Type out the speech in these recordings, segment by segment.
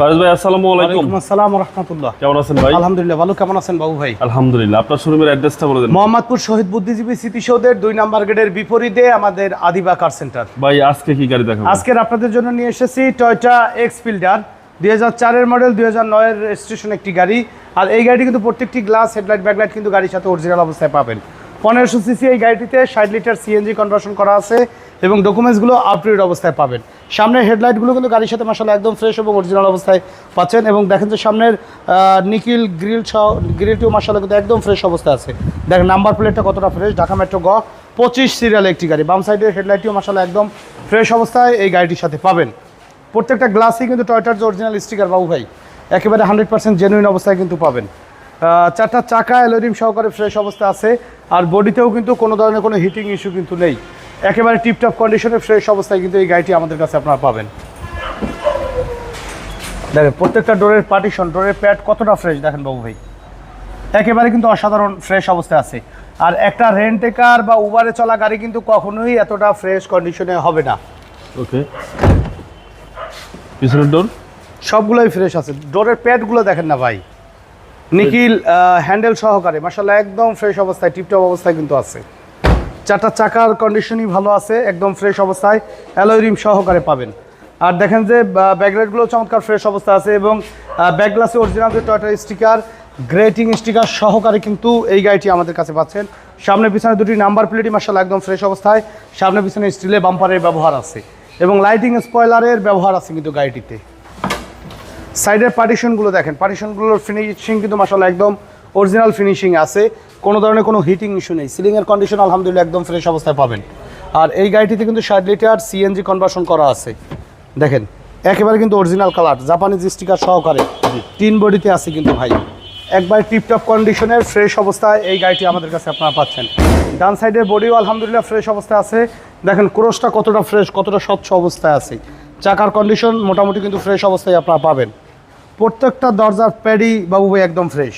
ফারুজ ভাই আসসালামু আলাইকুম। আসসালাম রহমতুল্লাহ কেমন আছেন ভাই? আলহামদুলিল্লাহ ভালো। কেমন আছেন বাবু ভাই? আলহামদুলিল্লাহ আপনার শোরুমের অ্যাড্রেসটা বলে দেন। মোহাম্মদপুর শহীদ বুদ্ধিজীবী স্মৃতিসৌধের দুই নাম্বার গেটের বিপরীতে আমাদের আদিবা কার সেন্টার ভাই আজকে কি গাড়ি দেখাবো? আজকের আপনাদের জন্য নিয়ে এসেছি টয়টা এক্স ফিল্ডার দুই হাজার চারের মডেল দুই হাজার নয়ের রেজিস্ট্রেশন একটি গাড়ি। আর এই গাড়িটি কিন্তু প্রত্যেকটি গ্লাস হেডলাইট ব্যাকলাইট কিন্তু গাড়ির সাথে অরিজিনাল অবস্থায় পাবেন। পনেরোশো সিসি এই গাড়িটিতে ষাট লিটার সিএনজি কনভার্সন করা আছে। এবং ডকুমেন্টসগুলো আপটুডেট অবস্থায় পাবেন। সামনের হেডলাইটগুলো কিন্তু গাড়ির সাথে মাসাল একদম ফ্রেশ এবং অরিজিনাল অবস্থায় পাচ্ছেন এবং দেখেন যে সামনের নিকিল গ্রিল সহ গ্রিলটিও মাসাল কিন্তু একদম ফ্রেশ অবস্থায় আছে। দেখেন নাম্বার প্লেটটা কতটা ফ্রেশ ঢাকা মেট্রো গ, পঁচিশ সিরিয়াল একটি গাড়ি। বাম সাইডের হেডলাইটটিও মাসাল একদম ফ্রেশ অবস্থায় এই গাড়িটির সাথে পাবেন। প্রত্যেকটা গ্লাসই কিন্তু টয়টার যে অরিজিনাল স্টিকার বাবু ভাই। একেবারে হান্ড্রেড পার্সেন্ট জেনুইন অবস্থায় কিন্তু পাবেন। চারটা চাকা অ্যালোরিম সহকারে ফ্রেশ অবস্থা আছে। আর বডিতেও কিন্তু কোনো ধরনের কোনো হিটিং ইস্যু কিন্তু নেই। একেবারে টিপটপ কন্ডিশনে ফ্রেশ অবস্থায় কিন্তু এই গাড়িটি আমাদের কাছে আপনারা পাবেন। দেখেন প্রত্যেকটা ডোরের পার্টিশন ডোরের প্যাড কতটা ফ্রেশ দেখেন বাবু ভাই একেবারে কিন্তু অসাধারণ ফ্রেশ অবস্থায় আছে। আর একটা রেন্টেকার বা উবারে চলা গাড়ি কিন্তু কখনোই এতটা ফ্রেশ কন্ডিশনে হবে না। ওকে পিছনের ডোর সবগুলোই ফ্রেশ আছে। ডোরের প্যাডগুলো দেখেন না ভাই নিখিল হ্যান্ডেল সহকারে মাসাল্লাহ একদম ফ্রেশ অবস্থায় টিপটপ অবস্থায় কিন্তু আছে। চারটা চাকার কন্ডিশনই ভালো আছে, একদম ফ্রেশ অবস্থায় অ্যালয় রিম সহকারে পাবেন। আর দেখেন যে ব্যাকলাইটগুলো চমৎকার ফ্রেশ অবস্থা আছে এবং ব্যাক গ্লাসে অরিজিনাল যে টয়টার স্টিকার গ্রেটিং স্টিকার সহকারে কিন্তু এই গাড়িটি আমাদের কাছে পাচ্ছেন। সামনে পিছনে দুটি নাম্বার প্লেটই মাসাল্লাহ একদম ফ্রেশ অবস্থায়। সামনে পিছনে স্টিলের বাম্পারের ব্যবহার আছে এবং লাইটিং স্পয়লারের ব্যবহার আছে কিন্তু গাড়িটিতে। সাইডের পার্টিশনগুলো দেখেন পার্টিশনগুলোর ফিনিশিং কিন্তু মাসাল্লাহ একদম অরিজিনাল ফিনিশিং আছে। কোনো ধরনের কোনো হিটিং ইস্যু নেই। সিলিংয়ের কন্ডিশন আলহামদুলিল্লাহ একদম ফ্রেশ অবস্থায় পাবেন। আর এই গাড়িটিতে কিন্তু ষাট লিটার সিএনজি কনভার্সন করা আছে। দেখেন একেবারে কিন্তু অরিজিনাল কালার জাপানিজ স্টিকার সহকারে। তিন বডিতে আছে কিন্তু ভাই। একবার টিপটপ কন্ডিশনের ফ্রেশ অবস্থায় এই গাড়িটি আমাদের কাছে আপনারা পাচ্ছেন। ডান সাইডের বডিও আলহামদুলিল্লাহ ফ্রেশ অবস্থায় আছে। দেখেন ক্রোশটা কতটা ফ্রেশ কতটা স্বচ্ছ অবস্থায় আছে। চাকার কন্ডিশন মোটামুটি কিন্তু ফ্রেশ অবস্থায় আপনারা পাবেন। প্রত্যেকটা দরজার প্যাডি বাবু ভাই একদম ফ্রেশ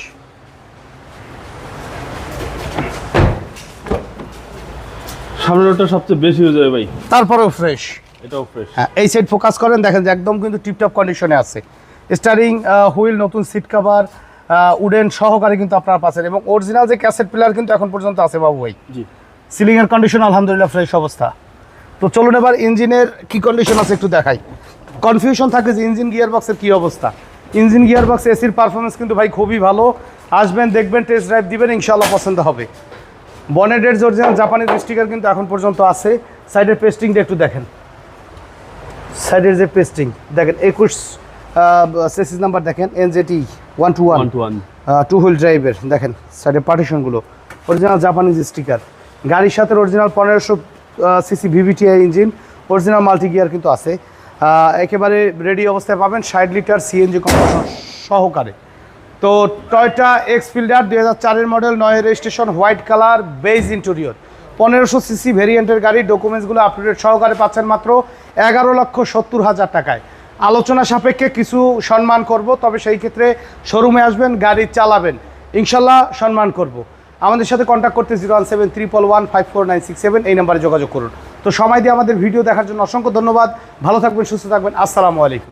সামনের ডোরটা সবচেয়ে বেশি হয়ে যাবে ভাই। তারপরেও ফ্রেশ এটাও ফ্রেশ হ্যাঁ এই সাইড ফোকাস করেন দেখেন যে একদম কিন্তু টিপটপ কন্ডিশনে আছে। স্টারিং হুইল নতুন সিট কাভার উডেন সহকারে কিন্তু আপনারা পাচ্ছেন এবং অরিজিনাল যে ক্যাসেট পিলার কিন্তু এখন পর্যন্ত আছে বাবু ভাই। জি। সিলিংয়ের কন্ডিশন আলহামদুলিল্লাহ ফ্রেশ অবস্থা। তো চলুন এবার ইঞ্জিনের কি কন্ডিশন আছে একটু দেখাই। কনফিউশন থাকে যে ইঞ্জিন গিয়ার বক্সের কী অবস্থা। ইঞ্জিন গিয়ার বক্স এসির পারফরমেন্স কিন্তু ভাই খুবই ভালো। আসবেন দেখবেন টেস্ট ড্রাইভ দিবেন ইনশাল্লাহ পছন্দ হবে। বনেটের যে অরিজিনাল জাপানিজ স্টিকার কিন্তু এখন পর্যন্ত আছে। সাইডের পেস্টিংটা একটু দেখেন। সাইডের যে পেস্টিং দেখেন একুশ সেসিস নাম্বার দেখেন NZT one two one two one two wheel ড্রাইভের দেখেন সাইডের পার্টিশনগুলো অরিজিনাল জাপানিজ স্টিকার গাড়ির সাথে অরিজিনাল পনেরোশো CC VVTI engine original multi gear কিন্তু আছে। একেবারে রেডি অবস্থায় পাবেন ষাট লিটার সিএনজি কম্প্রেসর সহকারে। তো টয়টা এক্স ফিল্ডার দুই হাজার চারের মডেল নয় registration white colour beige interior পনেরোশো সিসি ভেরিয়েন্টের গাড়ি ডকুমেন্টসগুলো আপডেট সহকারে পাচ্ছেন মাত্র এগারো লক্ষ সত্তর হাজার টাকায়। আলোচনা সাপেক্ষে কিছু সম্মান করব, তবে সেই ক্ষেত্রে শোরুমে আসবেন, গাড়ি চালাবেন। ইনশাল্লাহ সম্মান করব। আমাদের সাথে কন্ট্যাক্ট করতে zero one seven triple one five four nine six seven এই নাম্বারে যোগাযোগ করুন। তো সময় দিয়ে আমাদের ভিডিও দেখার জন্য অসংখ্য ধন্যবাদ। ভালো থাকবেন, সুস্থ থাকবেন। আসসালামু আলাইকুম।